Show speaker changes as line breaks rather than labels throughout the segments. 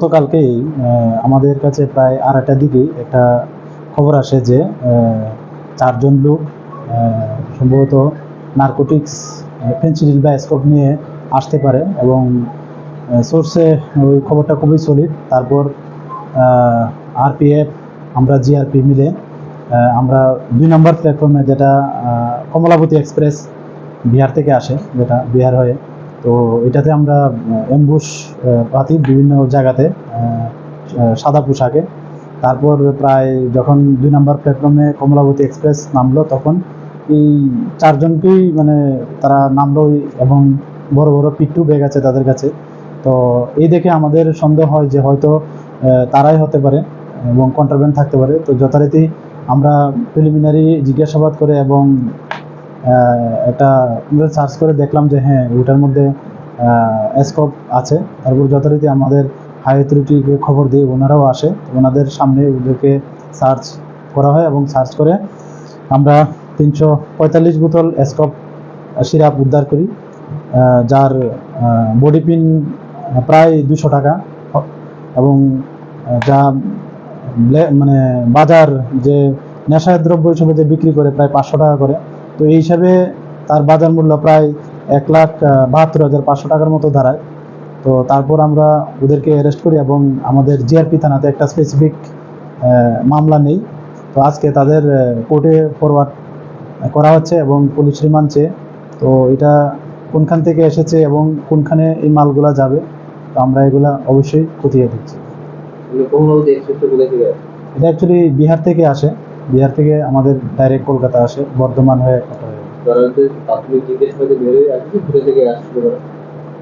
গতকালকেই আমাদের কাছে প্রায় আড়াইটার দিকে একটা খবর আসে যে চারজন লোক সম্ভবত নার্কোটিক্স ফেন্সিডিল বা স্কোপ নিয়ে আসতে পারে এবং সোর্সে ওই খবরটা খুবই সলিড তারপর আরপিএফ আমরা জিআরপি মিলে আমরা দুই নম্বর প্ল্যাটফর্মে যেটা কমলাবতী এক্সপ্রেস বিহার থেকে আসে, যেটা বিহার হয়ে তো এটাতে আমরা এমবুশ পাতি বিভিন্ন জায়গাতে সাদা পোশাকে। তারপর প্রায় যখন দুই নম্বর প্ল্যাটফর্মে কমলাবতী এক্সপ্রেস নামলো, তখন এই চারজনকেই মানে তারা নামলো এবং বড় বড় পিট্টু ব্যাগ আছে তাদের কাছে। তো এই দেখে আমাদের সন্দেহ হয় যে হয়তো তারাই হতে পারে এবং কন্ট্রাব্যান্ড থাকতে পারে। তো যথারীতি আমরা প্রিলিমিনারি জিজ্ঞাসাবাদ করে এবং একটা সার্চ করে দেখলাম যে হ্যাঁ ওইটার মধ্যে স্কোপ আছে। তারপর যথারীতি আমাদের হাই অথরিটিকে খবর দিয়ে ওনারাও আসে। ওনাদের সামনে ওদেরকে সার্চ করা হয় এবং সার্চ করে আমরা তিনশো পঁয়তাল্লিশ বোতল স্কপ সিরাপ উদ্ধার করি যার বডি পিন প্রায় দুশো টাকা। এবং যা মানে বাজার যে নেশায় দ্রব্য হিসেবে যে বিক্রি করে, প্রায় পাঁচশো টাকা করে। তো এই হিসাবে তার বাজার মূল্য প্রায় এক লাখ বাহাত্তর হাজার পাঁচশো টাকার মতো দাঁড়ায়। তো তারপর আমরা ওদেরকে অ্যারেস্ট করি এবং আমাদের জিআরপি থানাতে একটা স্পেসিফিক মামলা নেই। তো আজকে তাদের কোর্টে ফরওয়ার্ড করা হচ্ছে এবং পুলিশ রিমান্ড চেয়ে। তো এটা কোনখান থেকে এসেছে এবং কোনখানে এই মালগুলা যাবে তো আমরা এগুলা অবশ্যই খতিয়ে দিচ্ছি এটা অ্যাকচুয়ালি বিহার থেকে আসে। বিহার থেকে আমাদের ডাইরেক্ট কলকাতা আসে বর্ধমান হয়ে কলকাতা হয়ে।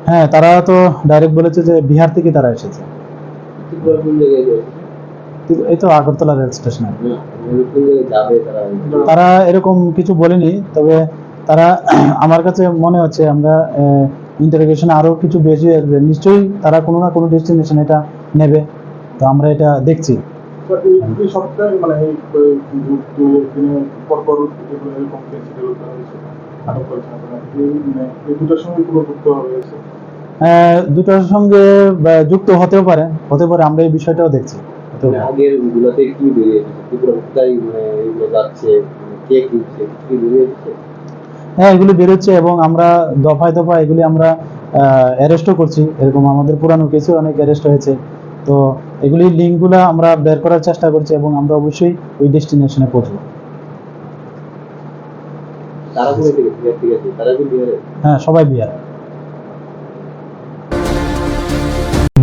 হ্যাঁ তারা তো ডাইরেক্ট বলেছে যে বিহার থেকে তারা এসেছে। এই তো আগরতলা রেল স্টেশনে।
তারা।
এরকম কিছু বলেনি তবে তারা আমার কাছে মনে হচ্ছে আমরা ইন্টারোগেশনে আরও কিছু বেশি আসবে। নিশ্চয়ই তারা কোনো না কোনো ডেস্টিনেশন এটা নেবে। তো আমরা এটা দেখছি।
এই সপ্তাহে মানে পরপর এরকম আটক করেছেন এই দুটার সঙ্গে কোনো যুক্ত হয়েছে
আহ, সঙ্গে যুক্ত হতেও পারে। হতে পারে আমরা এই বিষয়টাও দেখছি।
মানে
পারে।
আগের গুলাতে কি বেরিয়ে ত্রিপুরা কোথায় মানে এগুলো যাচ্ছে মানে কে কিনছে কি বেরিয়ে
হ্যাঁ এগুলি বেরোচ্ছে এবং আমরা দফায় দফায় এগুলি আমরা অ্যারেস্টও করছি। এরকম আমাদের পুরানো কেসে অনেক অ্যারেস্ট হয়েছে। তো এগুলি লিঙ্কগুলো আমরা বের করার চেষ্টা করছি এবং আমরা অবশ্যই ওই ডেস্টিনেশনে পৌঁছবো।
বিহারে?
হ্যাঁ সবাই Bihar.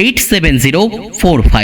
eight seven zero four five.